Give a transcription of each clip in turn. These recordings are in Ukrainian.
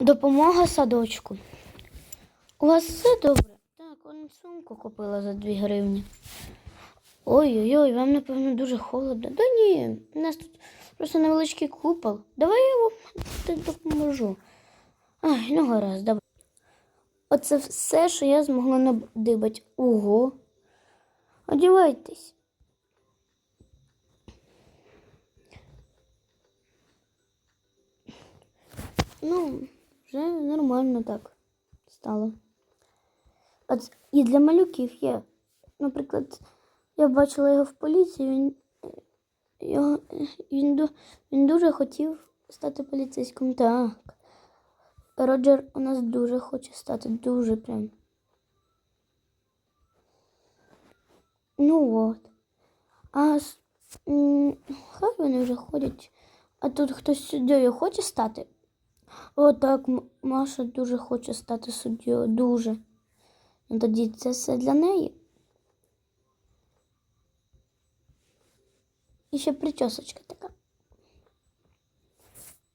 Допомога садочку. У вас все добре? Так, он сумку купила за 2 гривні. Ой-ой-ой, вам, напевно, дуже холодно. Да ні, у нас тут просто невеличкий купол. Давай я вам допоможу. Ай, ну гаразд, давай. Оце все, що я змогла надибати. Ого. Одівайтесь. Ну, вже нормально так стало. Ц- і для малюків є. Наприклад, я бачила його в поліції, він, е, його, він, він дуже хотів стати поліцейським. Так. Роджер у нас дуже хоче стати, дуже прям. Ну от. А хай вони вже ходять. А тут хтось суддєю хоче стати? О, так, Маша дуже хоче стати суддєю. Дуже. Ну тоді це все для неї. І ще причосочка така.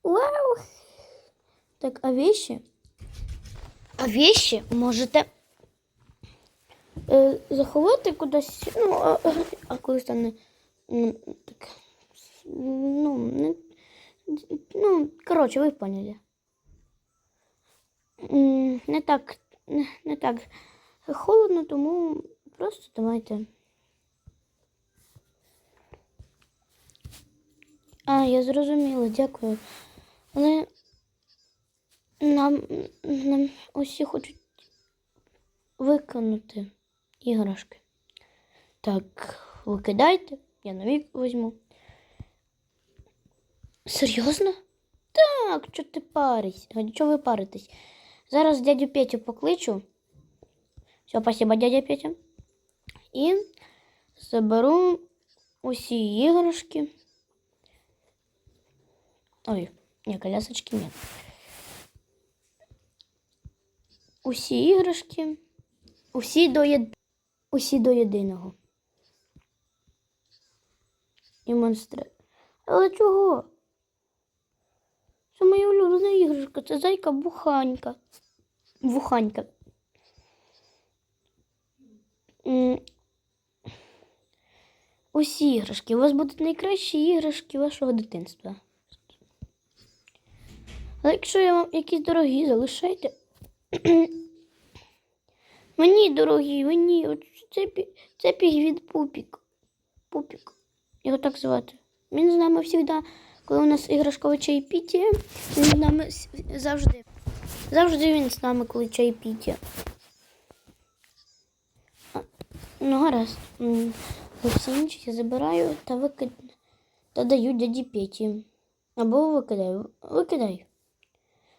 Вау! Так, а вещи? А вещи можете е, заховати кудись. Ну, а, а коли стане. м, Так, ну, не, ну, коротше, ви поняли. Не так, не так холодно, тому просто давайте. А, я зрозуміла, дякую. Але нам, нам усі хочуть виконати іграшки. Так, викидайте, я нові візьму. Серйозно? Так, що ти парись? А Чого ви паритесь? Зараз дядю Петю покличу. Все, спасибо, дядя Петя. І заберу усі іграшки. Ой, ні, колясочки ні. Усі іграшки. Усі до, єд... усі до єдиного. І монстри. Але чого? Це моя улюблена іграшка. Це зайка буханька. Буханька. Усі іграшки. У вас будуть найкращі іграшки вашого дитинства. Але якщо я вам якісь дорогі, залишайте. Мені дорогі, мені. Це, це пігвід Пупік. Пупік. Його так звати. Він з нами завжди, коли у нас іграшкове чайпіття, він з нами завжди. Завжди він з нами, коли чайпіття. Ну, гаразд. Всі я забираю та викид... та даю дяді Петі. Або викидаю. Викидаю.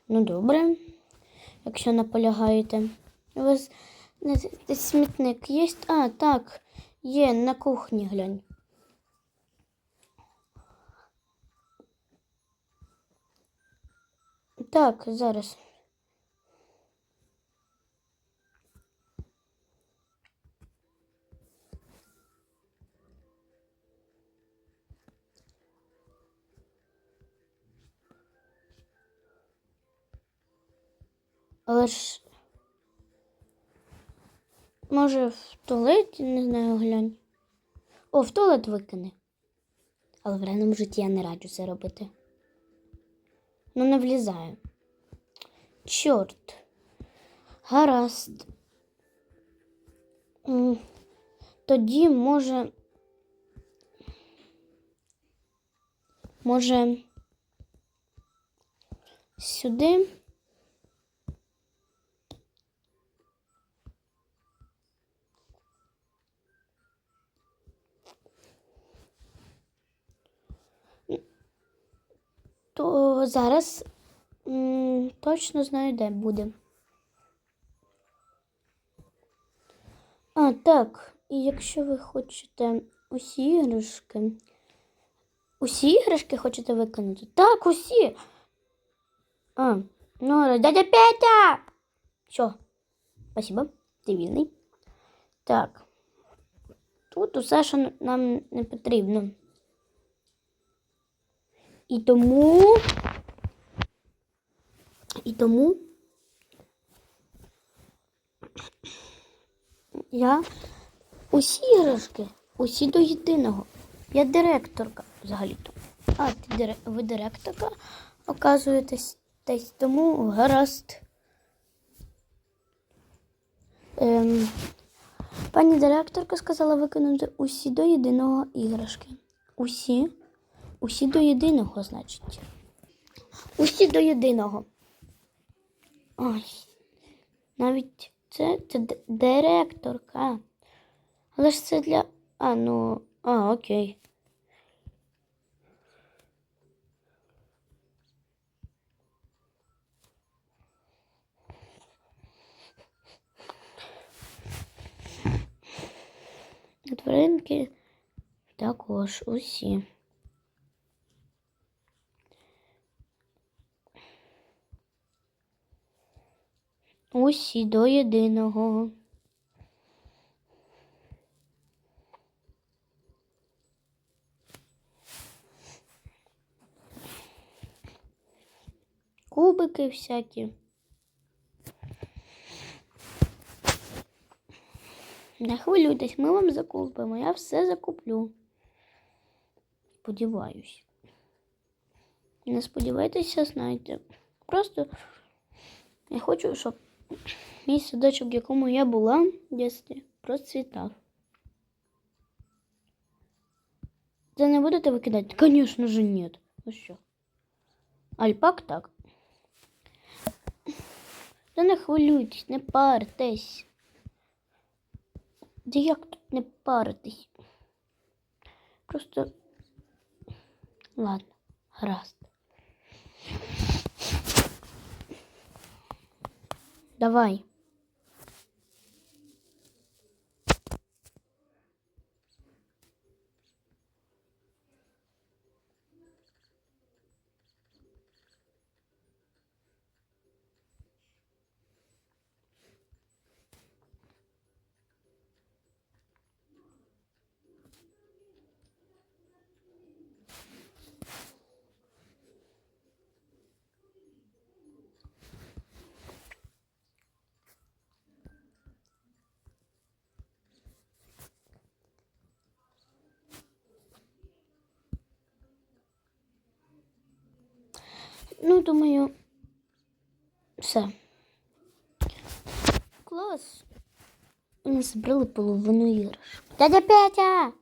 Ну, добре. Якщо наполягаєте. У вас десь смітник є? А, так, є на кухні глянь. Так, зараз. Але ж. Може, в туалеті, не знаю, глянь. О, в туалет викине. Але в реальному житті я не раджу це робити. Ну, не влізаю. Чорт. Гаразд. Тоді може. Може. Сюди. Зараз м, точно знаю, де буде. А, так. І якщо ви хочете усі іграшки. Усі іграшки хочете виконати? Так, усі. А, ну, дядя Петя! Що? Спасибо, ти вільний. Так. Тут усе, що нам не потрібно. І тому І тому я усі іграшки, усі до єдиного. Я директорка взагалі-то. А, ти ви директорка, оказуєтесь тому гаразд. Ем, пані директорка сказала викинути усі до єдиного іграшки. Усі. Усі до єдиного, значить. Усі до єдиного. Ой. Навіть це, це директорка. Але ж це для. А, ну. А, окей. Тваринки також усі. Усі до єдиного. Кубики всякі. Не хвилюйтесь, ми вам закупимо. Я все закуплю. Сподіваюсь. Не сподівайтеся, знайте. Просто я хочу, щоб мій садочок, в якому я була в дитинстві, процвітав. Це не будете викидати? Звісно ж, ні. Ну що? Альпак так. Та не хвилюйтесь, не паритесь. Да як тут не паритись? Просто. Ладно, гаразд. Давай. Ну, думаю, все. Клас. Ми збрали половину іграшок. Дядя Петя!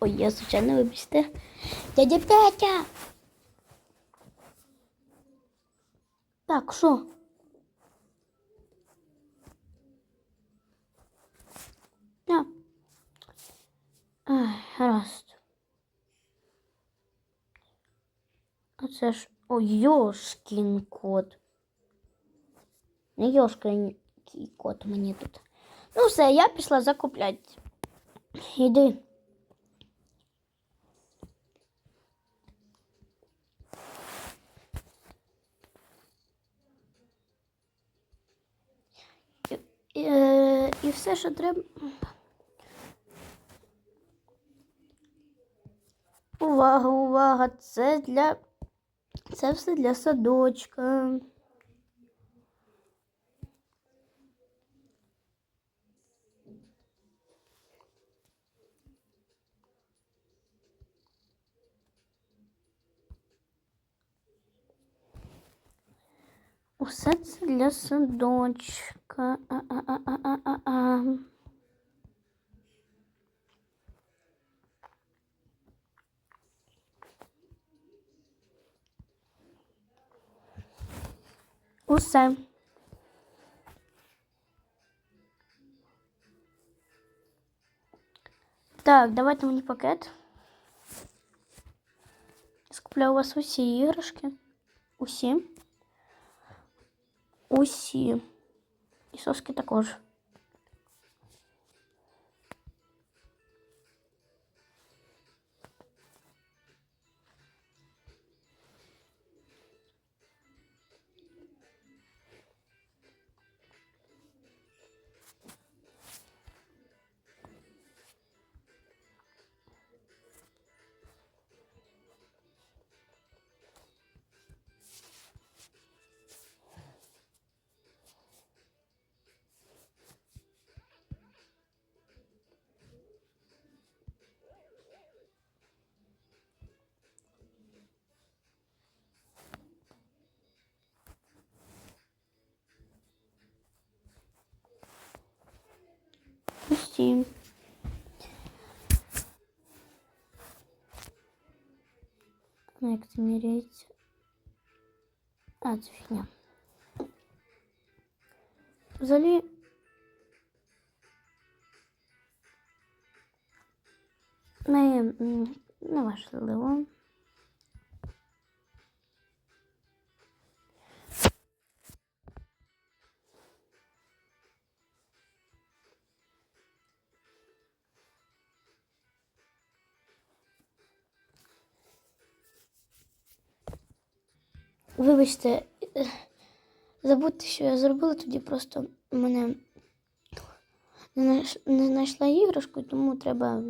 Ой, я звичайно вибачте. Дядя Петя! Так, що? А. Ай, гаразд. А це ж. Ой, Йошкін кот. Не Йошкін кот мені тут. Ну все, я пішла закупляти. Іди. І, е, і все, що треба. Увага, увага! Це для. Це все для садочка. Усе це для садочка. А-а-а-а-а-а. Усе. Так, давайте мені пакет. Скупляю у вас усі іграшки. Усі. Усі. І соски також. Усі. Ну, як це міряється? А, це фігня. Взагалі. М, не важливо. Вибачте, забудьте, що я зробила, тоді просто мене не знайшла іграшку, тому треба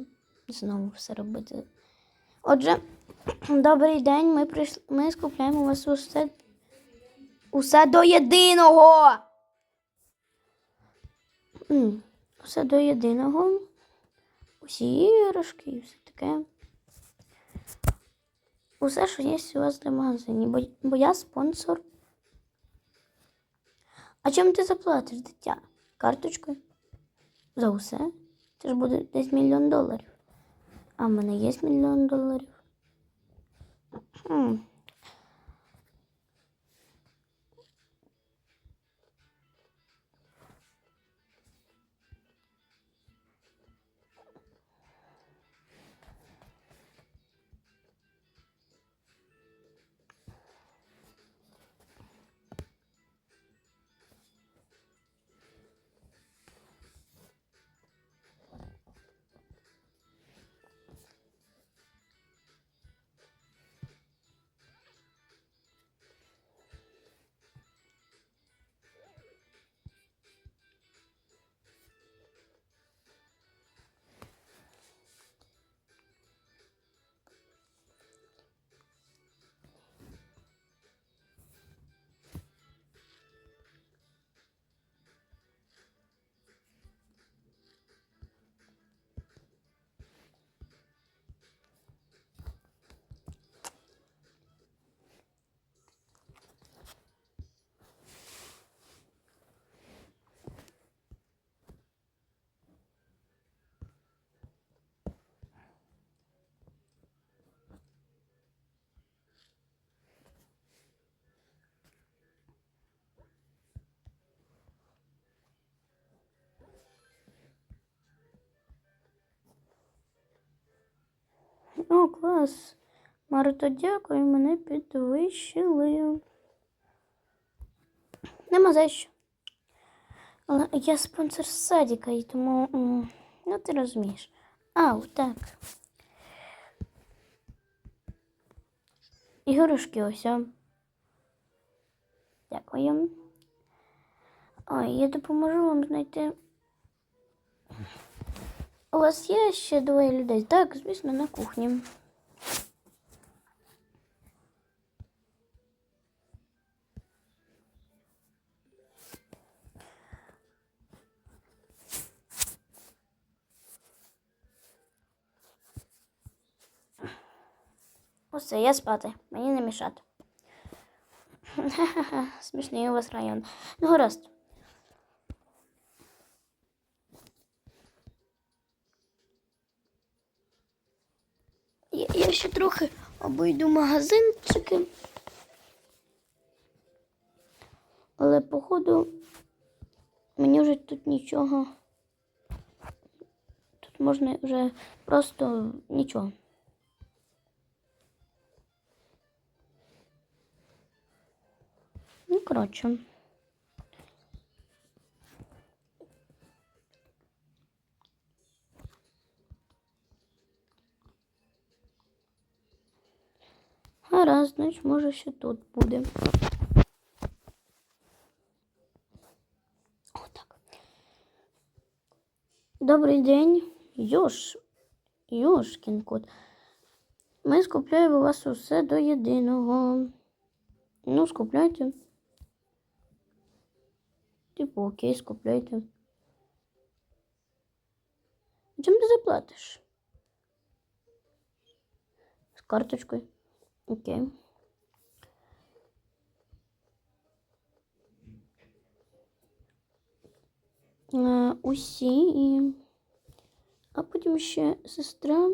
знову все робити. Отже, добрий день. Ми прийшли. Ми скупляємо у вас усе, усе до єдиного. Усе до єдиного. Усі іграшки і все таке. Усе, що є у вас для магазині, бо, я спонсор. А чим ти заплатиш, дитя? Карточкою? За усе? Це ж буде десь мільйон доларів. А в мене є мільйон доларів. О, клас. Марто, дякую, мене підвищили. Нема за що. Але я спонсор садика, і тому. Ну, ти розумієш. Ау, так. Ігрушки ось. Дякую. Ой, я допоможу вам знайти. У вас є ще двоє людей? Так, звісно, на кухні. Усе, я спати. Мені не мішати. Смішний у вас район. Ну, гаразд. Я, я ще трохи обійду магазинчики. Але походу мені вже тут нічого. Тут можна вже просто нічого. Ну, коротше. Гаразд, значить, може, ще тут буде. Отак. Добрий день. Йош. Йошкін кот. Ми скупляємо у вас усе до єдиного. Ну, скупляйте. Типу, окей, скупляйте. Чим ти заплатиш? З карточкою. Окей. Усі і А потім ще сестра,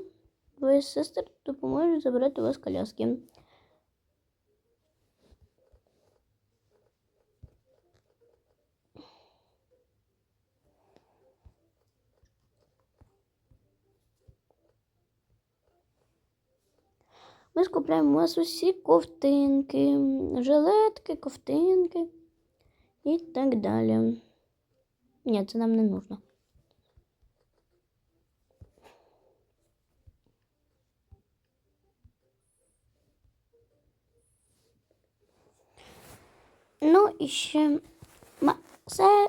двоє сестер допоможуть забрати у вас коляски. Ми скупляємо у вас усі ковтинки, жилетки, ковтинки і так далі. Ні, це нам не нужно. Ну і ще ма... Це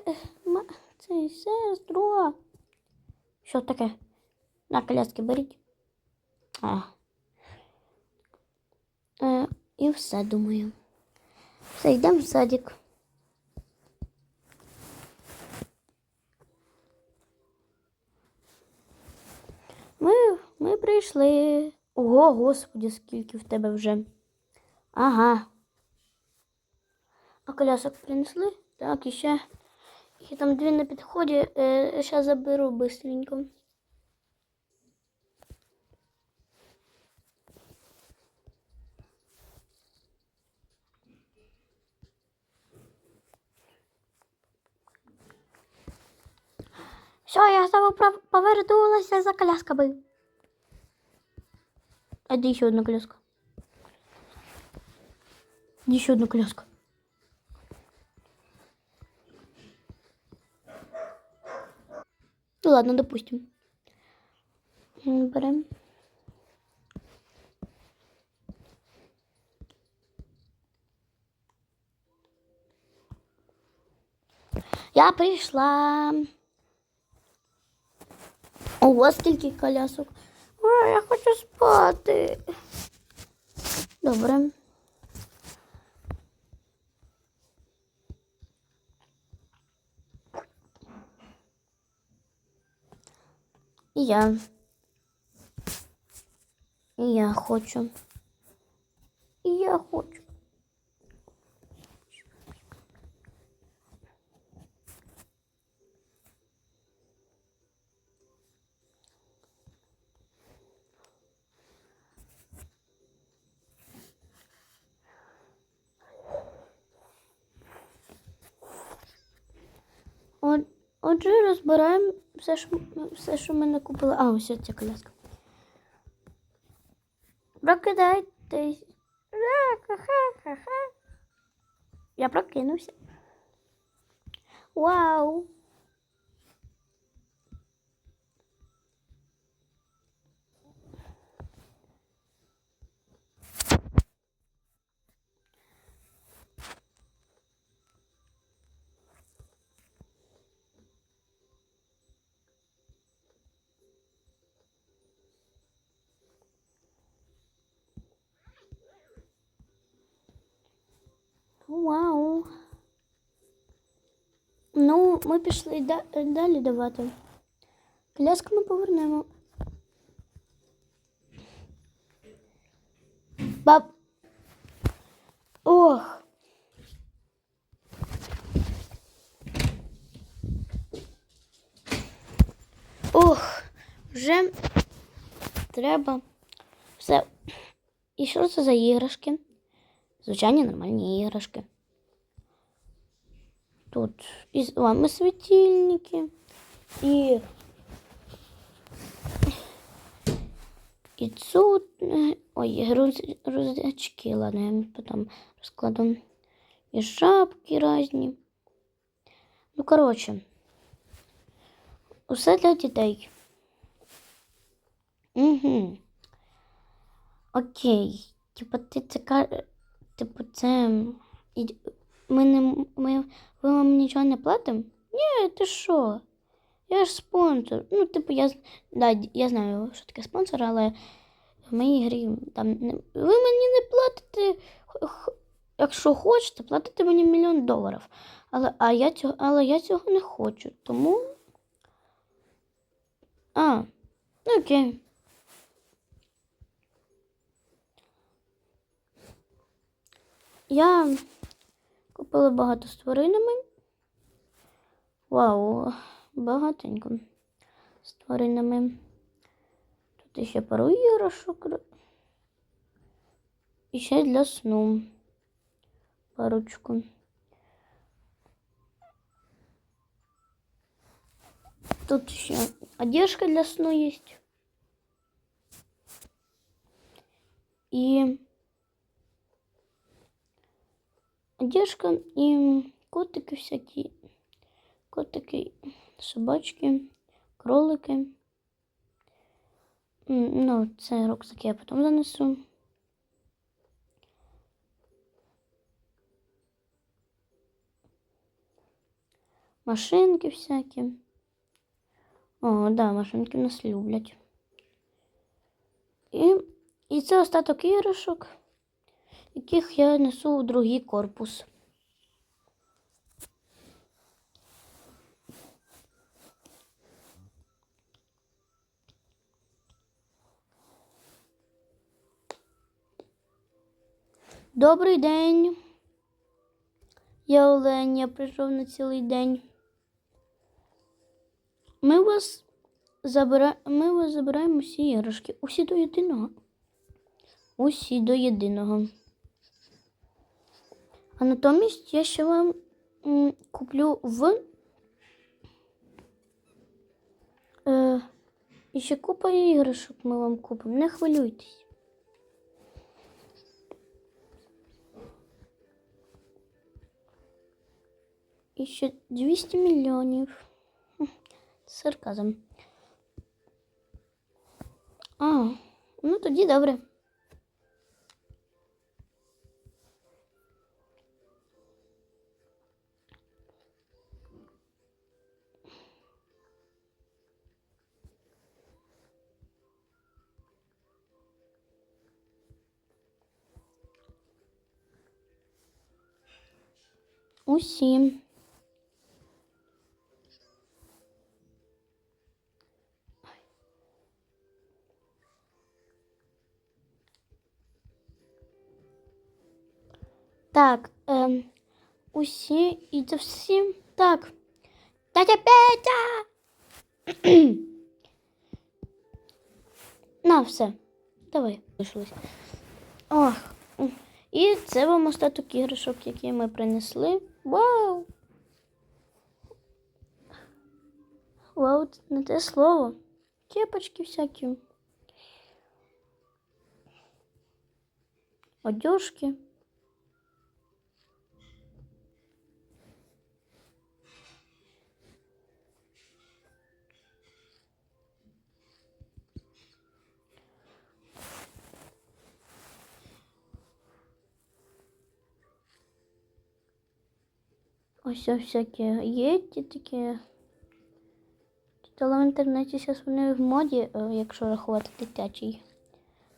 сестро. Що таке? На коляски беріть. А. Е, і все, думаю. Все, йдемо в садик. Ми, ми прийшли. Ого, господи, скільки в тебе вже. Ага. А колясок принесли? Так, і ще. І там дві на підході. Е, зараз заберу быстренько. Все, я знову повернулася за колясками. А де ще одна коляска? Де ще одна коляска? Ну ладно, допустим. Берем. Я прийшла. Ого, скільки колясок. Ой, я хочу спати. Добре. І я. І я хочу. І я хочу. Отже, розбираємо все, що, все, що ми накупили. А, ось ця коляска. Прокидайтесь. Я прокинувся. Вау. Ну, ми пішли да- далі давати. Коляску ми повернемо. Баб. Ох. Ох, вже треба все. І що це за іграшки? Звичайні нормальні іграшки. Тут і з вами світильники. І. І тут. Ой, груз- грузачки, ладно, я потім розкладу. І шапки різні. Ну, коротше. Усе для дітей. Угу. Окей. Типа ти це Типу, це. Ми не ми, ви вам нічого не платимо? Ні, ти що? Я ж спонсор. Ну, типу, я, да, я знаю, що таке спонсор, але в моїй грі там не, ви мені не платите. Якщо хочете, платите мені мільйон доларів. Але, а я цього, але я цього не хочу. Тому. А, ну окей. Я купила багато з тваринами. Вау, багатенько з тваринами. Тут ще пару іграшок. І ще для сну. Парочку. Тут ще одежка для сну есть. И одежка и котики всякие. Котики, собачки, кролики. Ну, це рюкзак я потім занесу. Машинки всякі. О, да, машинки нас люблять. І, і це остаток іграшок, яких я несу у другий корпус. Добрий день. Я Олень, я прийшов на цілий день. Ми вас забира... ми вас забираємо всі іграшки. Усі до єдиного. Усі до єдиного. А натомість я ще вам куплю в. Е, і ще купа іграшок ми вам купимо. Не хвилюйтесь. І ще 200 мільйонів. Сарказм. А, ну тоді добре. Усі. Так, ем, усі і це всі. Так. Тетя Петя! На, все. Давай, вийшлось. Ох. І це вам остаток іграшок, які ми принесли. Вау! Вау, не те слово. Кепочки всякі. Одежки. Ось всякі єті такі. Але в інтернеті зараз вони в моді, е, якщо рахувати дитячий.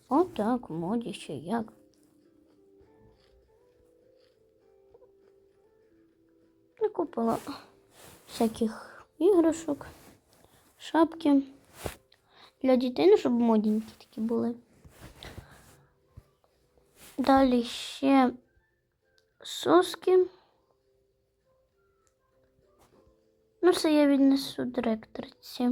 О, так, в моді ще як. Накупила всяких іграшок, шапки. Для дітей, щоб модненькі такі були. Далі ще соски. Ну, це я віднесу директорці.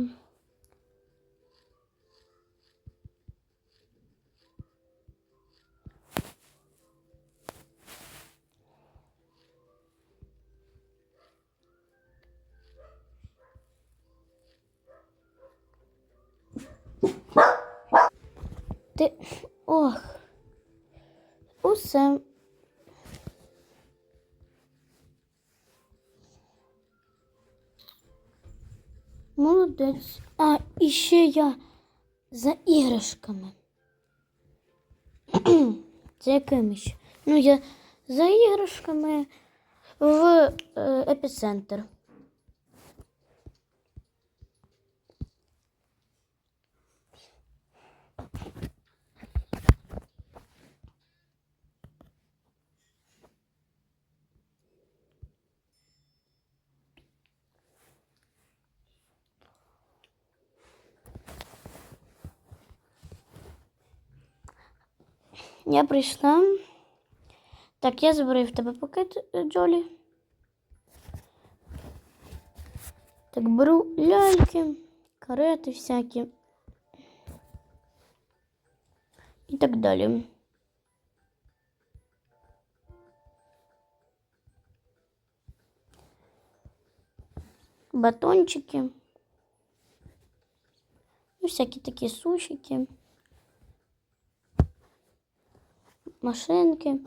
Ти. Ох. Усе. Молодець. А, і ще я за іграшками. За якими ще? Ну, я за іграшками в е, епіцентр. Я прийшла. Так, я забираю в тебе пакет, е, Джолі. Так, беру ляльки, карети всякі. і так далі. Батончики. Ну, всякі такі сушики. Машинки.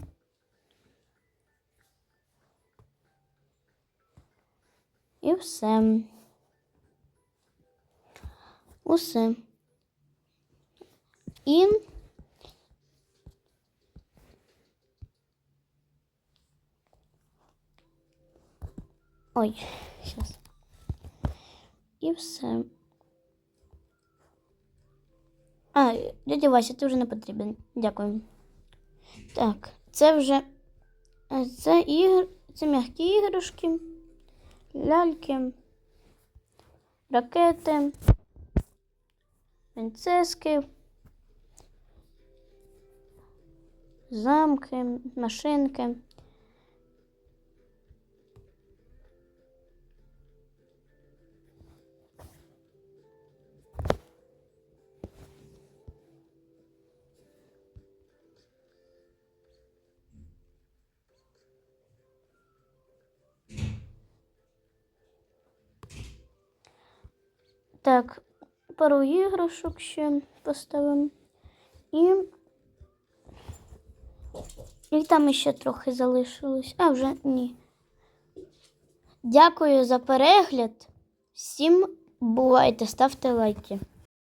І все. Усе. І Ой, зараз. І все. А, дядя Вася, ти вже не потрібен. Дякую. Так, це вже е, це ігр, це м'які іграшки, ляльки, ракети, принцески, замки, машинки. Так, пару іграшок ще поставимо. І. І там ще трохи залишилось. А, вже ні. Дякую за перегляд. Всім бувайте, ставте лайки.